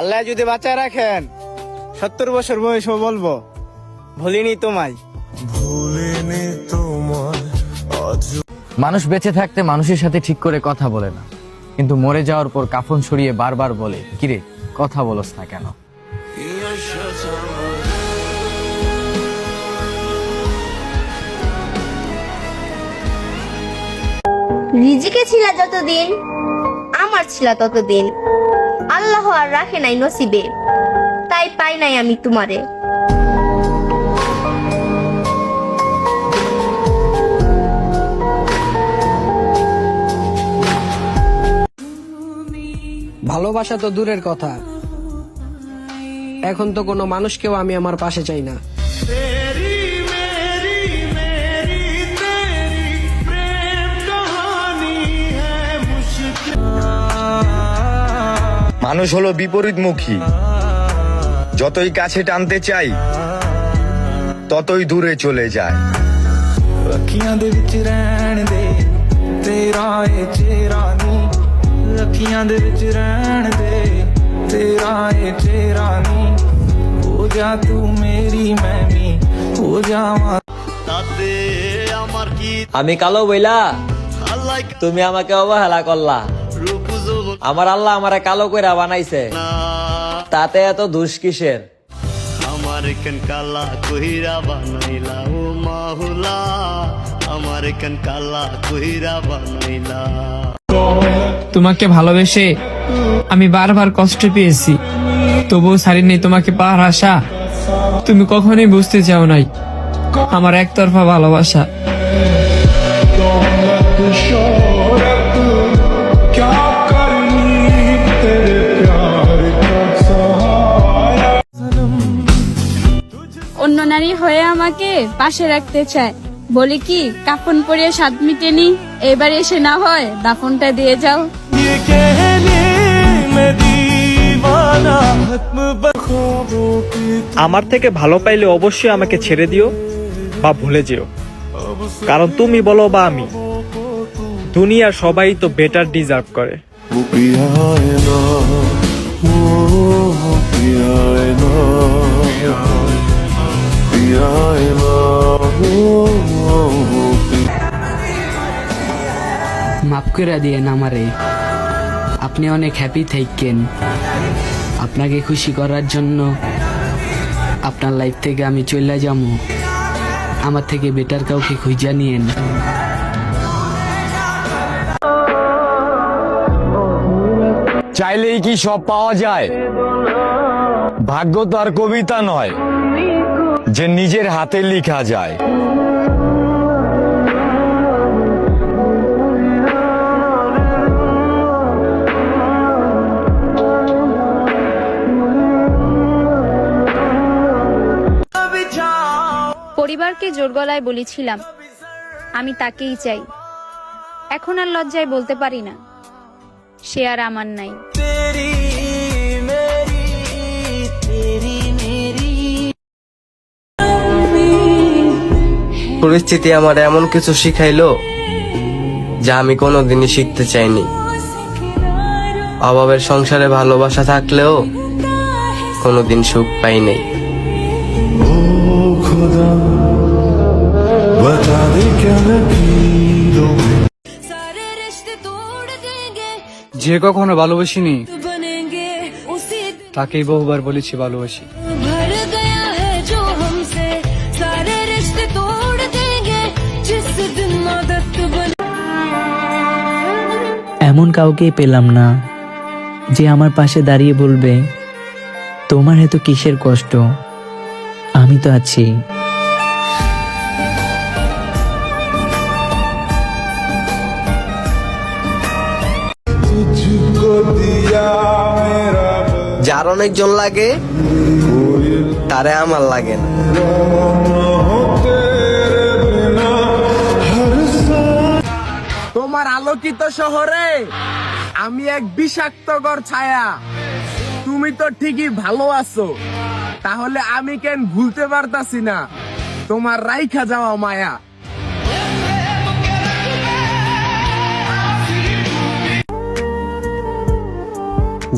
আল্লাহ যদি বাঁচায় রাখেন সত্তর বছর বয়সও বলব ভুলিনি তোমায়। মানুষ বেঁচে থাকতে মানুষের সাথে ঠিক করে কথা বলে না। কিন্তু মরে যাওয়ার পর কাফন সরিয়ে বারবার বলে কিরে কথা বলস না কেন? রিজিকে ছিল যতদিন আমার ছিল ততদিন। আর রাখে নাই নসিবে। তাই পাই নাই আমি তোমারে। ভালোবাসা তো দূরের কথা। এখন তো কোনো মানুষকেও আমি আমার পাশে চাই না। মানুষ হলো বিপরীতমুখী যতই কাছে টানতে চাই ততই দূরে চলে যায় ਅੱਖੀਆਂ ਦੇ ਵਿੱਚ ਰਹਿਣ ਦੇ ਤੇਰਾ ਏ ਚਿਹਰਾ ਨੀ ਅੱਖੀਆਂ ਦੇ ਵਿੱਚ ਰਹਿਣ ਦੇ ਤੇਰਾ ਏ ਚਿਹਰਾ ਨੀ ਹੋ ਜਾ ਤੂੰ ਮੇਰੀ ਮੈਂ ਵੀ ਹੋ ਜਾਵਾਂ আমি কালো বইলা তুমি আমাকে অবহেলা করলা আমার আল্লাহ আমারে কালো কইরা বানাইছে। তাতে এত দুষ কিসের? আমার কান কালা কহিরা বানাইলা ও মাহুলা আমার কান কালা কহিরা বানাইলা? তোমাকে ভালোবেসে আমি বারবার কষ্ট পেয়েছি। তবুও ছাড়িনি তোমাকে পাওয়ার আশা। তুমি কখনোই বুঝতে চাও নাই। আমার একতরফা ভালোবাসা। নারী হয়ে আমাকে পাশে রাখতে চায়। বলি কি কাফন পরিয়ে স্বাদ মিটেনি এবার এসে না হয় দাফনটা দিয়ে যাও। আমার থেকে ভালো পাইলে অবশ্যই আমাকে ছেড়ে দিও বা ভুলে যেও। কারণ তুমি বলো বা আমি দুনিয়ার সবাই তো বেটার ডিজার্ভ করে। করে দিয়েন আমারে আপনি অনেক হ্যাপি থাকেন আপনাকে খুশি করার জন্য আপনার লাইফ থেকে আমি চলে যাব আমার থেকে বেটার কাউকে খুঁজা নিয়েন। চাইলেই কি সব পাওয়া যায়? ভাগ্য তো আর কবিতা নয়, যে নিজের হাতে লেখা যায়। তাকে জোর গলায় বলেছিলাম আমি তাকেই চাই। এখন আর লজ্জায় বলতে পারি না। সে আর আমার নাই। পরিস্থিতি আমার এমন কিছু শিখাইলো যা আমি কোনোদিনই শিখতে চাইনি। অভাবের সংসারে ভালোবাসা থাকলেও কোনোদিন সুখ পাইনি খোদা। बता दे क्या लकीरों में যে কখনো ভালোবাসিনি তাকেই বহুবার বলেছি ভালোবাসি এমন কাউকে পেলাম না যে আমার পাশে দাঁড়িয়ে বলবে তোমার এত কিসের কষ্ট আমি তো আছি যার অনেকজন লাগে তারে আমার লাগে না। তোমার আলোকিত শহরে আমি এক বিষাক্তকর ছায়া। তুমি তো ঠিকই ভালো আছো তাহলে আমি কেন ভুলতে পারতাছি না? তোমার রাইখা যাওয়া মায়া।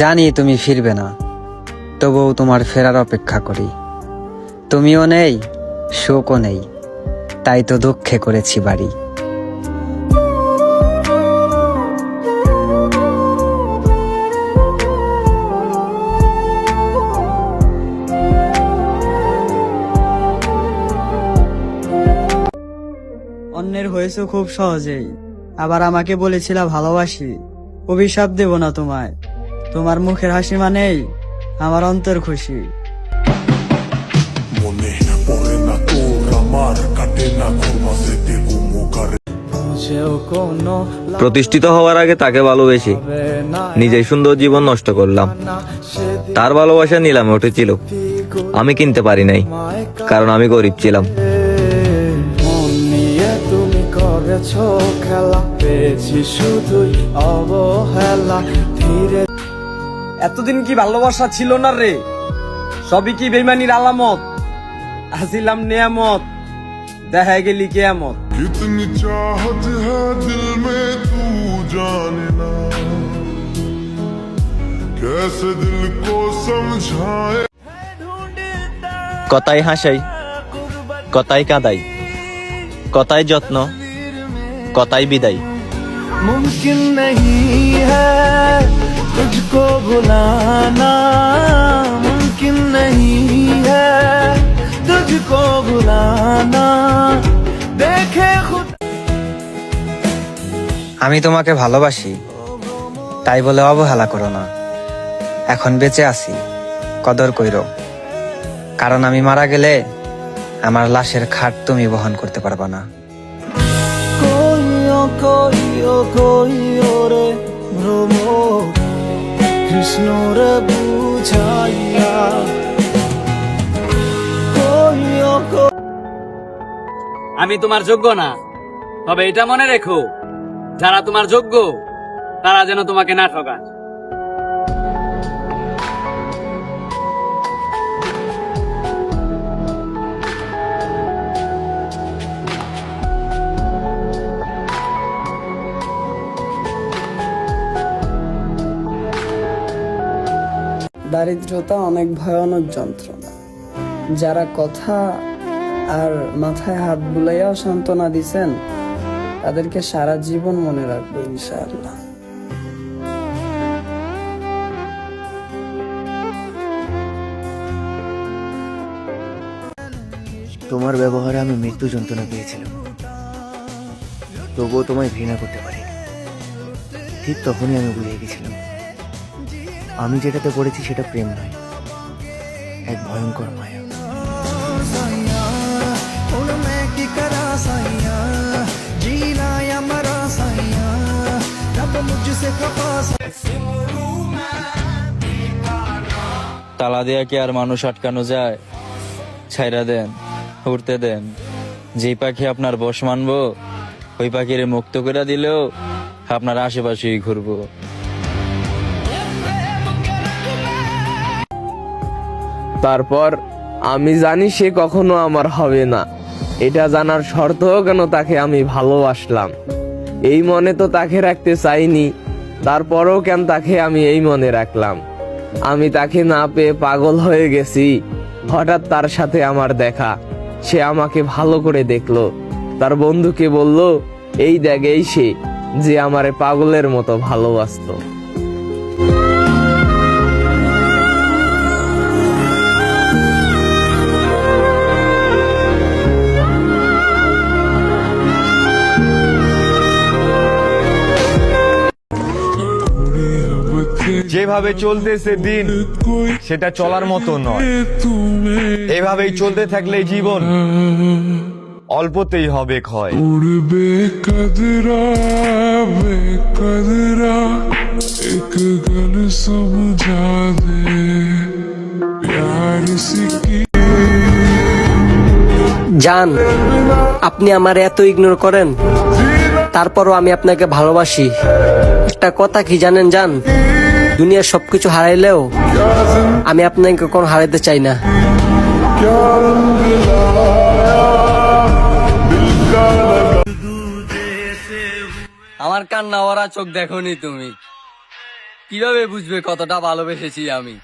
জানি তুমি ফিরবে না। তবুও তোমার ফেরার অপেক্ষা করি। তুমিও নেই শোকও নেই, তাই তো দুঃখে করেছি বাড়ি। অন্যের হয়েছে খুব সহজেই। আবার আমাকে বলেছিল ভালোবাসি। অভিশাপ দেব না তোমায়। তোমার মুখের হাসি মানেই আমার অন্তর খুশি। প্রতিষ্ঠিত হওয়ার আগে তাকে ভালোবেসি নিজেই সুন্দর জীবন নষ্ট করলাম। তার ভালোবাসা নিলামে উঠেছিল। আমি কিনতে পারি নাই কারণ আমি গরিব ছিলাম। খেলা পেয়েছি শুধুই অবহেলা ধীরে এতদিন কি ভালোবাসা ছিল না রে সবই কি বেমানির আলামত আসিলাম নিয়ামত দেখা গেলি কেয়ামত कितनी चाहत है दिल में तू जाने ना कैसे दिल को समझाए কথাই হাসাই কথাই কাদাই কথাই যত্ন কথাই বিদায় मुमकिन नहीं है तुझको भुलाना मुमकिन नहीं है तुझको भुलाना देखे खुद আমি তোমাকে ভালোবাসি তাই বলে অবহেলা করো না এখন বেঁচে আছি কদর কইরো কারণ আমি মারা গেলে আমার লাশের খাট তুমি বহন করতে পারবা না कोई ओ कोई ओ कोई ओरे भ्रमो কৃষ্ণ বুঝাইয়া আমি তোমার যোগ্য না। তবে এটা মনে রেখো, যারা তোমার যোগ্য, তারা যেন তোমাকে না ঠকায়। দারিদ্রতা অনেক ভয়ানক যন্ত্রণা। যারা কথা আর মাথায় হাত বুলাইয়াও সান্ত্বনা দিছেন, তাদেরকে সারা জীবন মনে রাখব ইনশাআল্লাহ। তোমার ব্যবহারে আমি মৃত্যু যন্ত্রণা পেয়েছিলাম। তবুও তোমায় ঘৃণা করতে পারি ঠিক তখনই আমি বুঝে গেছিলাম। আমি যেটাতে পড়েছি সেটা প্রেম নয়, এক ভয়ঙ্কর মায়া। তালা দেয়া কি আর মানুষ আটকানো যায়? ছাইরা দেন উড়তে দেন। যেই পাখি আপনার বস মানবো, ওই পাখিরে মুক্ত করে দিলেও আপনার আশেপাশেই ঘুরবো। তারপর আমি জানি সে কখনো আমার হবে না। এটা জানার শর্ত কেন তাকে আমি ভালোবাসলাম? এই মনে তো তাকে রাখতে চাইনি, তারপরও কেন তাকে আমি এই মনে রাখলাম? আমি তাকে না পেয়ে পাগল হয়ে গেছি। হঠাৎ তার সাথে আমার দেখা, সে আমাকে ভালো করে দেখল। তার বন্ধুকে বলল, এই দেখ, এই সে, যে আমারে পাগলের মতো ভালোবাসতো। যেভাবে চলতেছে দিন সেটা চলার মতো নয়। এভাবেই চলতে থাকলে জীবন অল্পতেই হবে ক্ষয়। জান আপনি আমার এত ইগনোর করেন তারপরও আমি আপনাকে ভালোবাসি। একটা কথা কি জানেন জান? দুনিয়ার সবকিছু হারাইলেও আমি আপনাকে কখনো হারাইতে চাই না। আমার কান্না ওরা চোখ দেখনি তুমি। কীভাবে বুঝবে কতটা ভালোবেসেছি আমি?